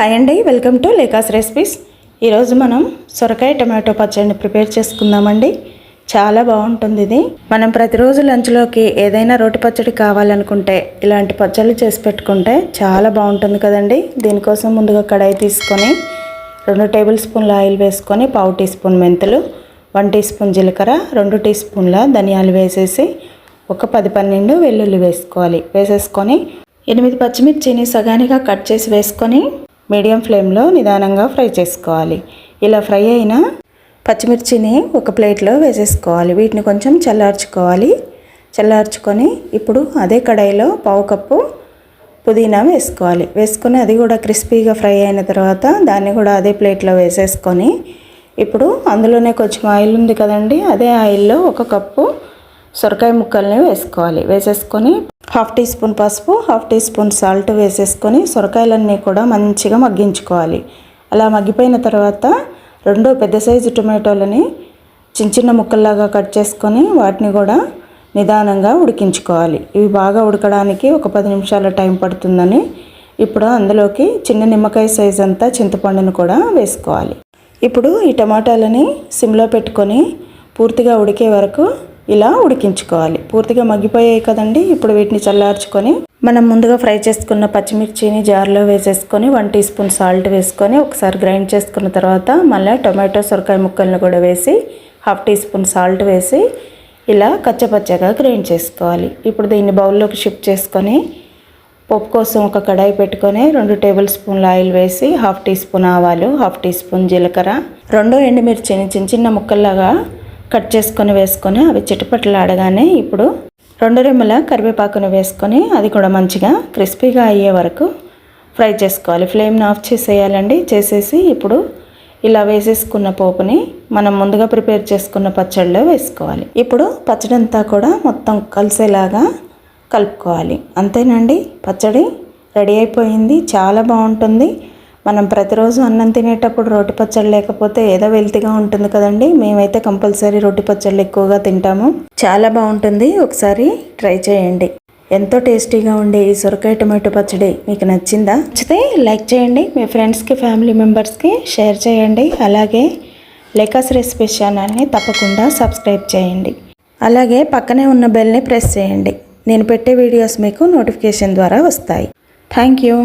Hi అండి welcome to లేకాస్ recipes. ఈరోజు మనం సొరకాయ టమాటో పచ్చడిని ప్రిపేర్ చేసుకుందామండి. చాలా బాగుంటుంది ఇది. మనం ప్రతిరోజు లంచ్లోకి ఏదైనా రోటి పచ్చడి కావాలనుకుంటే ఇలాంటి పచ్చళ్ళు చేసి పెట్టుకుంటే చాలా బాగుంటుంది కదండి. దీనికోసం ముందుగా కడాయి తీసుకొని రెండు టేబుల్ స్పూన్ల ఆయిల్ వేసుకొని పావు టీ స్పూన్ మెంతులు వన్ టీ స్పూన్ జీలకర్ర రెండు టీ స్పూన్ల ధనియాలు వేసేసి ఒక పది పన్నెండు వెల్లుల్లి వేసుకోవాలి. వేసేసుకొని ఎనిమిది పచ్చిమిర్చిని సగానిగా కట్ చేసి వేసుకొని మీడియం ఫ్లేమ్లో నిదానంగా ఫ్రై చేసుకోవాలి. ఇలా ఫ్రై అయిన పచ్చిమిర్చిని ఒక ప్లేట్లో వేసేసుకోవాలి. వీటిని కొంచెం చల్లార్చుకోవాలి. చల్లార్చుకొని ఇప్పుడు అదే కడాయిలో పావు కప్పు పుదీనా వేసుకోవాలి. వేసుకొని అది కూడా క్రిస్పీగా ఫ్రై అయిన తర్వాత దాన్ని కూడా అదే ప్లేట్లో వేసేసుకొని ఇప్పుడు అందులోనే కొంచెం ఆయిల్ ఉంది కదండి అదే ఆయిల్లో ఒక కప్పు సొరకాయ ముక్కల్ని వేసుకోవాలి. వేసేసుకొని హాఫ్ టీ స్పూన్ పసుపు హాఫ్ టీ స్పూన్ సాల్ట్ వేసేసుకొని సొరకాయలన్నీ కూడా మంచిగా మగ్గించుకోవాలి. అలా మగ్గిపోయిన తర్వాత రెండు పెద్ద సైజు టొమాటోలని చిన్న చిన్న ముక్కల్లాగా కట్ చేసుకొని వాటిని కూడా నిదానంగా ఉడికించుకోవాలి. ఇవి బాగా ఉడకడానికి ఒక పది నిమిషాల టైం పడుతుందని ఇప్పుడు అందులోకి చిన్న నిమ్మకాయ సైజ్ అంతా చింతపండును కూడా వేసుకోవాలి. ఇప్పుడు ఈ టమాటాలని సిమ్లో పెట్టుకొని పూర్తిగా ఉడికే వరకు ఇలా ఉడికించుకోవాలి. పూర్తిగా మగ్గిపోయాయి కదండి. ఇప్పుడు వీటిని చల్లార్చుకొని మనం ముందుగా ఫ్రై చేసుకున్న పచ్చిమిర్చిని జార్లో వేసేసుకొని వన్ టీ స్పూన్ సాల్ట్ వేసుకొని ఒకసారి గ్రైండ్ చేసుకున్న తర్వాత మళ్ళీ టొమాటో సొరకాయ ముక్కలను కూడా వేసి హాఫ్ టీ స్పూన్ సాల్ట్ వేసి ఇలా కచ్చపచ్చగా గ్రైండ్ చేసుకోవాలి. ఇప్పుడు దీన్ని బౌల్లోకి షిఫ్ట్ చేసుకొని పప్పు కోసం ఒక కడాయి పెట్టుకొని రెండు టేబుల్ స్పూన్ల ఆయిల్ వేసి హాఫ్ టీ స్పూన్ ఆవాలు హాఫ్ టీ స్పూన్ జీలకర్ర రెండు ఎండుమిర్చిని చిన్న చిన్న ముక్కల్లాగా కట్ చేసుకొని వేసుకొని అవి చిటపటలాడగానే ఇప్పుడు రెండు రెమ్మల కరివేపాకును వేసుకొని అది కూడా మంచిగా క్రిస్పీగా అయ్యే వరకు ఫ్రై చేసుకోవాలి. ఫ్లేమ్ని ఆఫ్ చేసేయాలండి. చేసేసి ఇప్పుడు ఇలా వేసేసుకున్న పోపుని మనం ముందుగా ప్రిపేర్ చేసుకున్న పచ్చడిలో వేసుకోవాలి. ఇప్పుడు పచ్చడి అంతా కూడా మొత్తం కలిసేలాగా కలుపుకోవాలి. అంతేనండి. పచ్చడి రెడీ అయిపోయింది. చాలా బాగుంటుంది. మనం ప్రతిరోజు అన్నం తినేటప్పుడు రోటి పచ్చడి లేకపోతే ఏదో వెల్తిగా ఉంటుంది కదండి. మేమైతే కంపల్సరీ రోటి పచ్చళ్ళు ఎక్కువగా తింటాము. చాలా బాగుంటుంది. ఒకసారి ట్రై చేయండి. ఎంతో టేస్టీగా ఉండే ఈ సొరకాయ టొమాటో పచ్చడి మీకు నచ్చిందా? నచ్చితే లైక్ చేయండి. మీ ఫ్రెండ్స్కి ఫ్యామిలీ మెంబర్స్కి షేర్ చేయండి. అలాగే లేకాస్ రెసిపీస్ ఛానల్ని తప్పకుండా సబ్స్క్రైబ్ చేయండి. అలాగే పక్కనే ఉన్న బెల్ని ప్రెస్ చేయండి. నేను పెట్టే వీడియోస్ మీకు నోటిఫికేషన్ ద్వారా వస్తాయి. Thank you.